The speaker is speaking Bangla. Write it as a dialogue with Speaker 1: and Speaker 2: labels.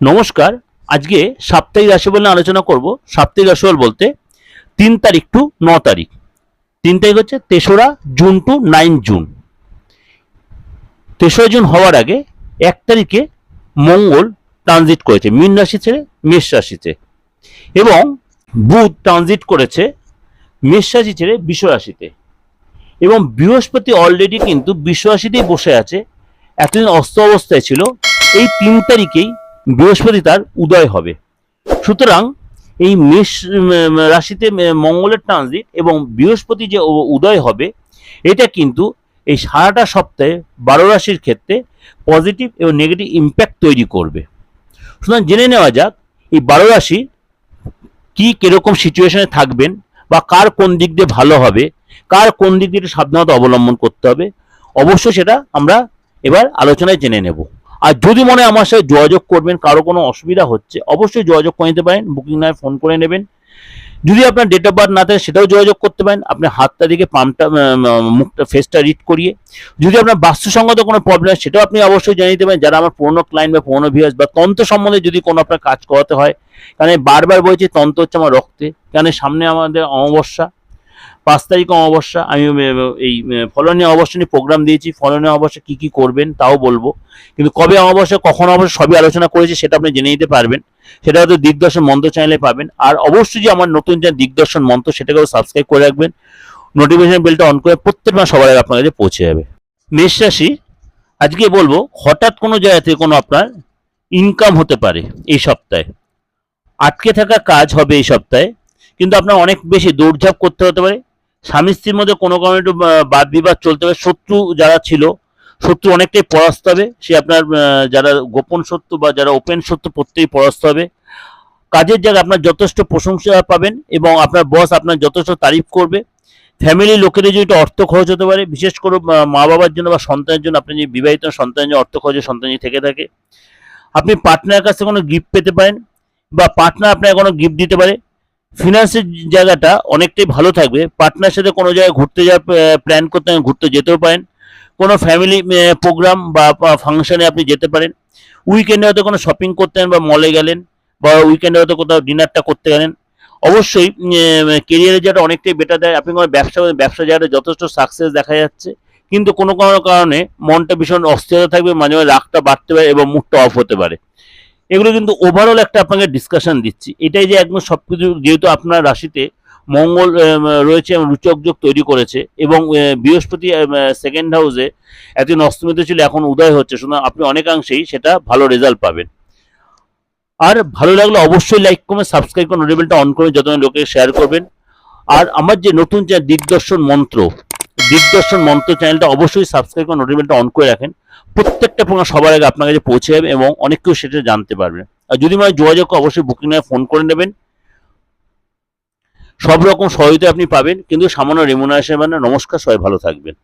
Speaker 1: নমস্কার। আজকে সাপ্তাহিক রাশিফল নিয়ে আলোচনা করব। সাপ্তাহিক রাশিফল বলতে তিন তারিখ টু ন তারিখ। তিন তারিখ হচ্ছে তেসরা জুন টু নাইন জুন। তেসরা জুন হওয়ার আগে এক তারিখে মঙ্গল ট্রানজিট করেছে, মীন রাশি ছেড়ে মেষ রাশিতে এবং বুধ ট্রানজিট করেছে মেষ রাশি ছেড়ে বিশ্ব রাশিতে। এবং বৃহস্পতি অলরেডি কিন্তু বিশ্ব রাশিতেই বসে আছে। এতদিন অস্ত অবস্থায় ছিল। এই তিন তারিখেই বৃহস্পতি তার উদয় হবে। সুতরাং এই মেষ রাশিতে মঙ্গলের ট্রানজিট এবং বৃহস্পতি যে উদয় হবে, এটা কিন্তু এই সারাটা সপ্তাহে বারো রাশির ক্ষেত্রে পজিটিভ এবং নেগেটিভ ইম্প্যাক্ট তৈরি করবে। সুতরাং জেনে নেওয়া যাক, এই বারো রাশি কি কীরকম সিচুয়েশনে থাকবেন বা কার কোন দিক দিয়ে ভালো হবে, কার কোন দিক দিয়ে সাবধানতা অবলম্বন করতে হবে, অবশ্যই সেটা আমরা এবার আলোচনায় জেনে নেব। আর যদি মনে আমার সাথে যোগাযোগ করবেন, কারও কোনো অসুবিধা হচ্ছে, অবশ্যই যোগাযোগ করে নিতে পারেন বুকিং নয় ফোন করে নেবেন। যদি আপনার ডেট অফ বার্থ না থাকে, সেটাও যোগাযোগ করতে পারেন, আপনি হাতটা দিকে পাম্পটা মুখটা ফেসটা রিড করিয়ে। যদি আপনার বাস্তুসঙ্গত কোনো প্রবলেম হয়, সেটাও আপনি অবশ্যই জানিয়ে দেবেন যারা আমার পুরনো ক্লায়েন্ট বা পুরনো ভিউয়ার্স বা তন্ত্র সম্বন্ধে যদি কোনো আপনার কাজ করাতে হয়, কারণ বারবার বলছি, তন্ত্র হচ্ছে আমার রক্তে, কারণ সামনে আমাদের অমাবস্যা পাঁচ তারিখ অমাবস্যা আমি এই ফলনীয় অমাবস্যা নিয়ে প্রোগ্রাম দিয়েছি ফলনীয় অমাবস্যা কী কী করবেন তাও বলব। কিন্তু কবে অমাবস্যা, কখন অমাবস্যা সবই আলোচনা করেছি সেটা আপনি জেনে নিতে পারবেন। সেটা হয়তো দিগদর্শন মন্ত্র চ্যানেলে পাবেন। আর অবশ্যই যে আমার নতুন যে দিগদর্শন মন্ত্র সেটাকেও সাবস্ক্রাইব করে রাখবেন। নোটিফিকেশন বেলটা অন করে প্রত্যেক মাস সবার আগে আপনার কাছে পৌঁছে যাবে। মেষ রাশি, আজকে বলব, হঠাৎ কোনো জায়গা থেকে কোনো আপনার ইনকাম হতে পারে এই সপ্তাহে। আটকে থাকা কাজ হবে এই সপ্তাহে। কিন্তু আপনার অনেক বেশি দৌড়ঝাঁপ করতে হতে পারে। স্বামী স্ত্রীর মধ্যে কোনো কারণে একটু বাদ বিবাদ চলতে পারে। শত্রু যারা ছিল, শত্রু অনেকটাই পরাস্ত হবে। সে আপনার যারা গোপন শত্রু বা যারা ওপেন শত্রু প্রত্যেকেই পরাস্ত হবে। কাজের জায়গায় আপনার যথেষ্ট প্রশংসা পাবেন এবং আপনার বস আপনার যথেষ্ট তারিফ করবে। ফ্যামিলির লোকেদের যদি অর্থ খরচ হতে পারে। বিশেষ করে মা বাবার জন্য বা সন্তানের জন্য আপনি যে বিবাহিত সন্তানের জন্য অর্থ খরচের সন্তান যদি থেকে থাকে। আপনি পার্টনারের কাছ কোনো গিফট পেতে পারেন বা পার্টনার আপনাকে কোনো গিফট দিতে পারে। ফিনান্সের জায়গাটা অনেকটাই ভালো থাকবে। পার্টনার সাথে কোনো জায়গায় ঘুরতে যাওয়ার প্ল্যান করতে ঘুরতে যেতেও পারেন। কোনো ফ্যামিলি প্রোগ্রাম বা ফাংশনে আপনি যেতে পারেন। উইকেন্ডে হয়তো কোনো শপিং করতে গেলেন বা মলে গেলেন বা উইকেন্ডে হয়তো কোথাও ডিনারটা করতে গেলেন। অবশ্যই কেরিয়ারের জায়গাটা অনেকটাই বেটার দেয়। আপনি কোনো ব্যবসা ব্যবসা জায়গাটা যথেষ্ট সাকসেস দেখা যাচ্ছে। কিন্তু কোনো কোনো কারণে মনটা ভীষণ অস্থিরতা থাকবে, মাঝে মাঝে রাগটা বাড়তে পারে এবং মুডটা অফ হতে পারে। এগুলো কিন্তু ওভারঅল একটা আপনাকে ডিসকাশন দিচ্ছি। এটাই যে একদম সবকিছু যেহেতু আপনার রাশিতে মঙ্গল রয়েছে রুচক যোগ তৈরি করেছে এবং বৃহস্পতি সেকেন্ড হাউসে এতদিন অস্তমিত ছিল, এখন উদয় হচ্ছে। সুতরাং আপনি অনেকাংশেই সেটা ভালো রেজাল্ট পাবেন। আর ভালো লাগলে অবশ্যই লাইক কমেন্ট সাবস্ক্রাইব করে নোটিফিকেশনটা অন করে যত লোকে শেয়ার করবেন। আর আমার যে নতুন যে দিগদর্শন মন্ত্র দিগদর্শন মন্ত্র চ্যানেলটা অবশ্যই সাবস্ক্রাইব করে নোটিফিকেশনটা অন করে রাখেন। প্রত্যেকটা প্রোগ্রাম সবার আগে আপনার কাছে পৌঁছে যাবে এবং অনেক কেউ সেটা জানতে পারবে। আর যদি মানে যোগাযোগ অবশ্যই বুকিং ফোন করে নেবেন। সব রকম সহায়তা আপনি পাবেন, কিন্তু সামান্য রেমুনারেশন মানে নমস্কার, সবাই ভালো থাকবেন।